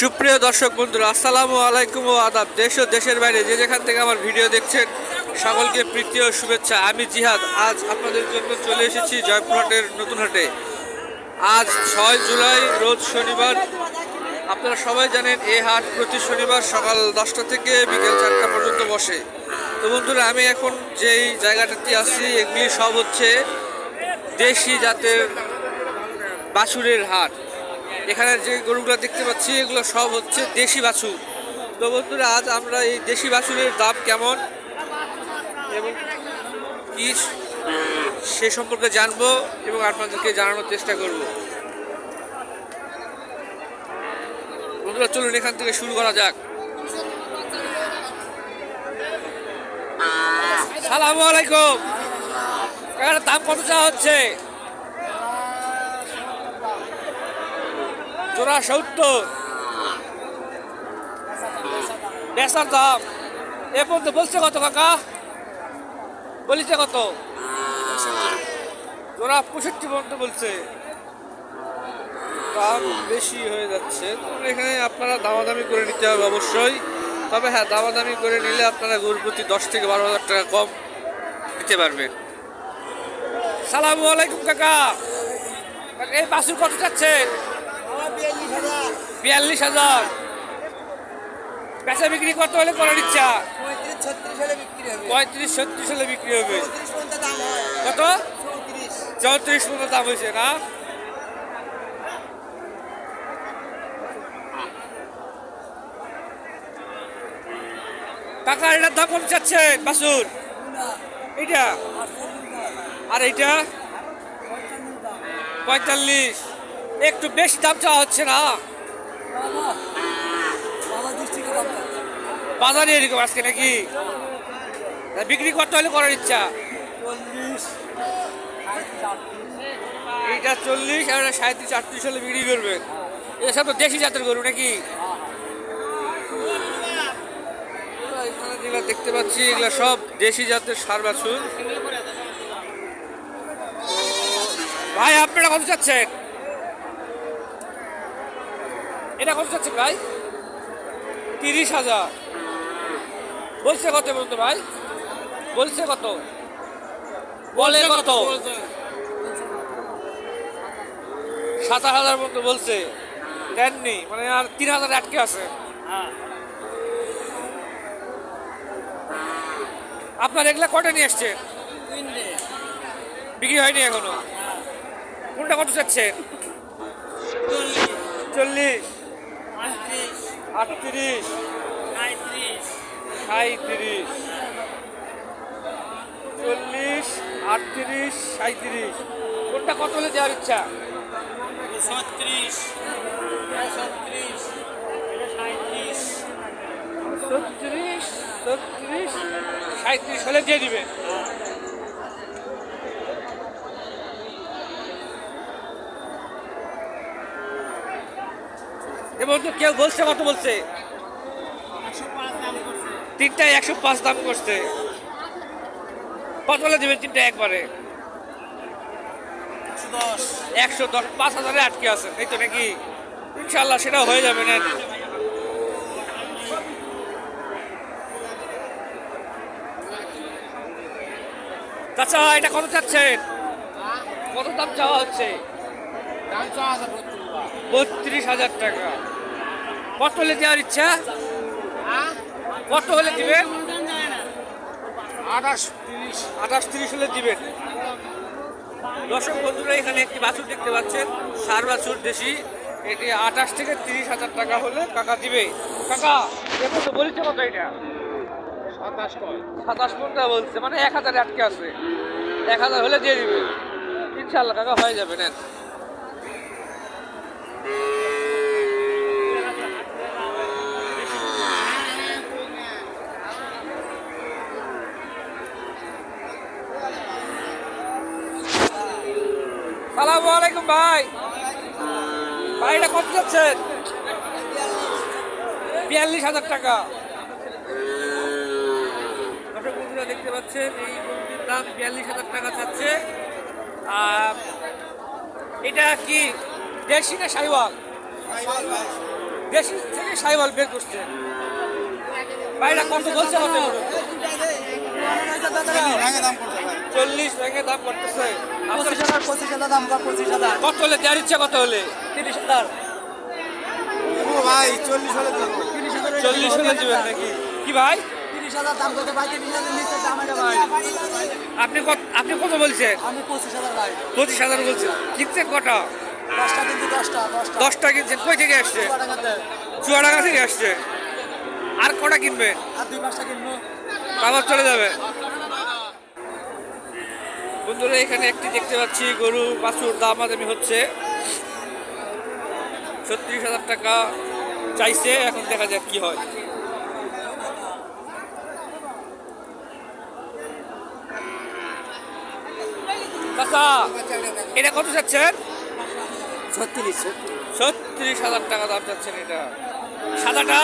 সুপ্রিয় দর্শক বন্ধুরা, আসসালামু আলাইকুম ও আদাব। দেশ ও দেশের বাইরে যে যেখান থেকে আমার ভিডিও দেখছেন, সকলকে প্রীতি ও শুভেচ্ছা। আমি জিহাদ, আজ আপনাদের জন্য চলে এসেছি জয়পুরহাটের নতুন হাটে। আজ ছয় জুলাই, রোজ শনিবার। আপনারা সবাই জানেন এই হাট প্রতি শনিবার সকাল দশটা থেকে বিকেল চারটা পর্যন্ত বসে। তো বন্ধুরা, আমি এখন যেই জায়গাটাতে আছি, এগুলি সব হচ্ছে দেশি জাতের বাছুরের হাট। এখানে যে গরুগুলো দেখতে পাচ্ছি, এগুলো সব হচ্ছে দেশি বাছুর। তো বন্ধুরা, আজ আমরা এই দেশি বাছুরের দাম কেমন এবং কি সে সম্পর্কে জানব এবং আপনাদেরকে জানানোর চেষ্টা করব। বন্ধুরা, চলুন এখান থেকে শুরু করা যাক। সালামু আলাইকুম। দাম কত চা হচ্ছে? জোড়া সত্তর। বেসার দাম। এ পর্যন্ত বলছে কত কাকা? বলিছে কত? জোড়া পঁয়ষট্টি পর্যন্ত বলছে। দাম বেশি হয়ে যাচ্ছে। তো এখানে আপনারা দামাদামি করে নিতে হবে অবশ্যই। তবে হ্যাঁ দামাদামি করে নিলে আপনারা গরুর প্রতি দশ থেকে বারো হাজার টাকা কম দিতে পারবেন। সালামু আলাইকুম কাকা। কাকা, এই বাসুর কত চাচ্ছেন? বিয়াল্লিশ হাজার। বেচা বিক্রি কত হলে করার ইচ্ছা। পঁয়ত্রিশ, ছত্রিশ হলে বিক্রি হবে। কত? চৌত্রিশ পর্যন্ত দাম হয়েছে, না? কাকা, এটার দাম কত চাচ্ছেন বাসুর। এইটা? আর এইটা? পঁয়তাল্লিশ। একটু বেশি দাম চাওয়া হচ্ছে না। বাজারে এরকম আজকে নাকি? বিক্রি করতে হলে করার ইচ্ছা। এইটা চল্লিশ আর সাঁত্রিশ, আটত্রিশ হলে বিক্রি করবেন এসব তো দেশি জাতের গরু নাকি? যেগুলো দেখতে পাচ্ছি, এগুলো সব দেশি জাতের সার বাছুর। ভাই, আপনারা কত চাচ্ছেন? এটা কত চাচ্ছেন ভাই? তিরিশ হাজার। বলছে কত পর্যন্ত ভাই? বলছে কত? বলে কত? সাতাশ হাজার মতো বলছে। দেননি মানে আর তিন হাজার আটকে আছে। আপনার এগুলা কটা নিয়ে আসছেন বিক্রি হয়নি এখনও? কোনটা কত চাচ্ছেন চল্লিশ। আটত্রিশ। সাঁত্রিশ চল্লিশ আটত্রিশ সাঁত্রিশ কোনটা কত হলে দেওয়ার ইচ্ছা? ছত্রিশ। ছত্রিশ। সাঁত্রিশ ছত্রিশ ছত্রিশ সাঁত্রিশ হলে দিয়ে দিবে। এবং তো কেউ বলছে কত বলছে। তিনটায় একশো পাঁচ দাম করছে। কত হলে দেবেন তিনটা একবারে। একশো দশ, পাঁচ হাজারে আটকে আছে। এই তো নাকি? ইনশাল্লাহ সেটাও হয়ে যাবে, নেন। চাচা, এটা কত চাচ্ছেন? কত দাম চাওয়া হচ্ছে? দাম হাজার বত্রিশ হাজার টাকা। কত হলে দেওয়ার ইচ্ছা? কত হলে দিবেন? আঠাশ তিরিশ আঠাশ তিরিশ হলে দিবেন। দর্শক বন্ধুরা এখানে একটি বাছুর দেখতে পাচ্ছেন। সার বাছুর দেশি। এটি আঠাশ থেকে তিরিশ হাজার টাকা হলে কাকা দিবে। কাকা এখন তো বলছে কত এটা? সাতাশ সাতাশ পনেরো বলছে? মানে এক হাজার আটকে আছে। এক হাজার হলে দিয়ে দিবে। ইনশাল্লাহ কাকা হয়ে যাবে নেন। সালামু আলাইকুম ভাই। ভাই এটা কত যাচ্ছেন? বিয়াল্লিশ হাজার টাকা। দর্শক বন্ধুরা দেখতে পাচ্ছেন, এই গরুটির দাম বিয়াল্লিশ হাজার টাকা চাচ্ছে আর এটা কি? দেশি না সাইওয়াল দেশি থেকে সাইবাল বের করছে। ভাইরা কত বলছে কত চল্লিশ ভেঙে দাম করতেছে। পঁচিশ হাজার পঁচিশ হাজার দাম পঁচিশ হাজার। কত হলে? দেওয়ার ইচ্ছা কত হলে? তিরিশ হাজার। ভাই চল্লিশ হলে দেবো তিরিশ হাজার চল্লিশ হলে দিবেন নাকি? কি ভাই? তিরিশ হাজার দাম কত ভাই তিরিশ হাজার নিচে ভাই। আপনি কত আপনি কত বলছেন? আমি পঁচিশ হাজার ভাই। পঁচিশ হাজার বলছেন। কিনছেন কটা? দশটা কিনছেন কই থেকে আসছে? চুয়াডাঙ্গা থেকে আসছে। আর কটা কিনবো? আবার চলে যাবে। বন্ধুরা এখানে একটি দেখতে পাচ্ছি গরু বাছুর দামাদামি হচ্ছে। ছত্রিশ হাজার টাকা চাইছে এখন দেখা যাক কি হয়। এটা কত চাচ্ছেন? ছত্রিশ। ছত্রিশ হাজার টাকা দাম চাচ্ছেন এটা। সাদাটা?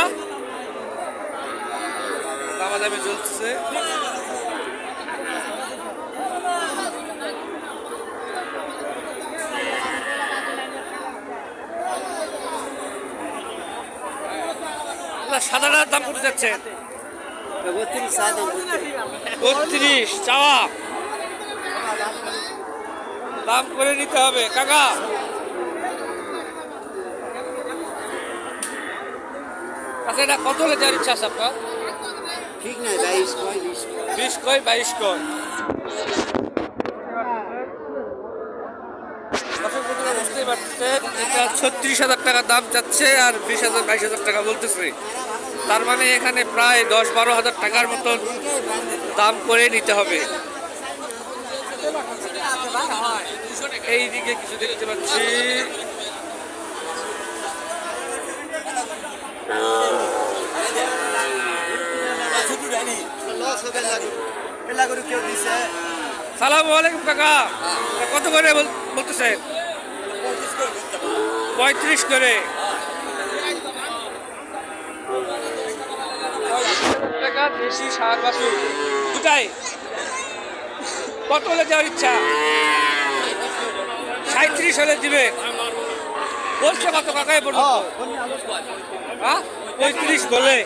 দামাদামি চলছে দাদা, সাদাটার দাম কত যাচ্ছেন বত্রিশ চাওয়া। দাম করে নিতে হবে। কাকা আচ্ছা এটা কত হলে দেওয়ার ইচ্ছা আছে আপনার? ঠিক নাই বাইশ কয় বিশ কয়। বাইশ কয়। বুঝতেই পারছেন এটা ছত্রিশ হাজার টাকা দাম চাচ্ছে আর বিশ হাজার বাইশ হাজার টাকা বলতেছে। তার মানে এখানে প্রায় দশ বারো হাজার টাকার মতন দাম করে নিতে হবে। এইদিকে কিছু দেখতে পাচ্ছি সালাম আলাইকুম কাকা। কত করে বল- বলতেছেন পঁয়ত্রিশ করে। টাকা দেশি সার বাছুর দুটাই কত হলে যাওয়ার ইচ্ছা? সাঁত্রিশ হলে দিবে। বলছে কত কাকাই বলব হ্যাঁ। পঁয়ত্রিশ বলে।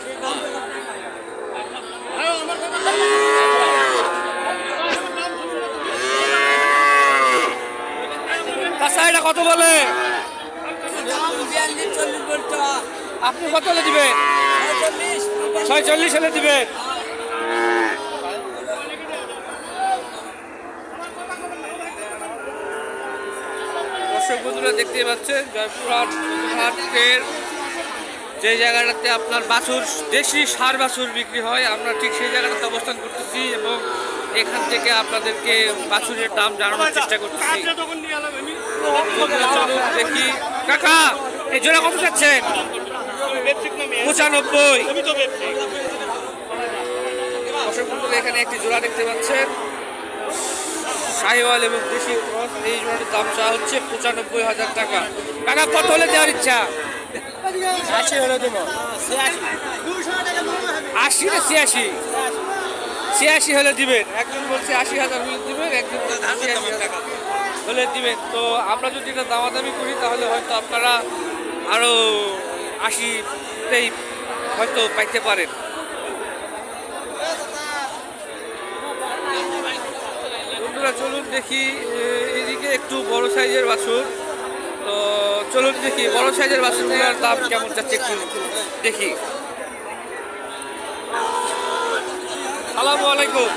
কাঁচা এটা কত বলে? আপনি কত হলে দিবেন? ছয়চল্লিশ হলে দিবেন? দর্শক বন্ধুরা দেখতে পাচ্ছেন, জয়পুরহাট হাটের যে জায়গাটাতে আপনার বাছুর, দেশি সার বাছুর বিক্রি হয়, আমরা ঠিক সেই জায়গাটাতে অবস্থান করতেছি এবং এখান থেকে আপনাদেরকে বাছুরের দাম জানানোর চেষ্টা করতেছি। দেখি। কাকা, এই জোড়া কত যাচ্ছেন? পঁচানব্বই। এখানে একটি জোড়া দেখতে পাচ্ছেন। শাহিওয়াল এবং দেশি ক্রস এই জোড়াটির দাম চা হচ্ছে পঁচানব্বই হাজার টাকা। কাকা কত হলে দেওয়ার ইচ্ছা? আশি হলে দেবো। আশি না ছিয়াশি? ছিয়াশি হলে দিবেন। একজন বলছে আশি হাজার হলে দিবেন একজন হাজার হলে দিবেন। তো আমরা যদি এটা দামাদামি করি তাহলে হয়তো আপনারা আরও আশিতেই হয়তো পাইতে পারেন। বন্ধুরা, চলুন দেখি এদিকে একটু বড় সাইজের বাছুর। তো চলুন দেখি, বড় সাইজের বাছুরগুলোর দাম কেমন যাচ্ছে একটু দেখি। সালামু আলাইকুম।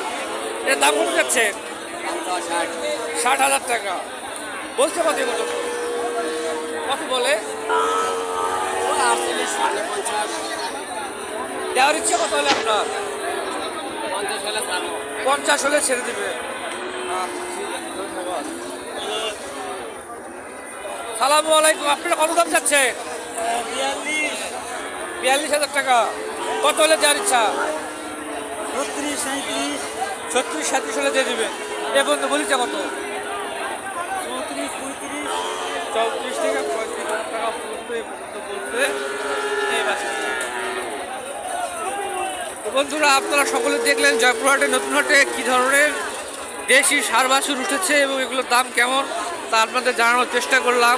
এর দাম কত যাচ্ছে? ষাট হাজার টাকা। বলছে কত কত কত বলে? দেওয়ার ইচ্ছে কত হলে আপনার? পঞ্চাশ হলে ছেড়ে দিবে। সালামু আলাইকুম আপনারা কত দাম যাচ্ছে বিয়াল্লিশ। হাজার টাকা। কত হলে দেওয়ার ইচ্ছা? ছত্রিশ সাঁত্রিশ ছত্রিশ সাঁত্রিশ হলে দিয়ে দিবেন। এ পর্যন্ত বলিছে কত? চৌত্রিশ পঁয়ত্রিশ। চৌত্রিশ থেকে পঁয়ত্রিশ হাজার টাকা পর্যন্ত এ পর্যন্ত বলছে এই। বন্ধুরা আপনারা সকলে দেখলেন জয়পুরহাটে নতুন হাটে কী ধরনের দেশি সার বাছুর উঠেছে এবং এগুলোর দাম কেমন তা আপনাদের জানানোর চেষ্টা করলাম।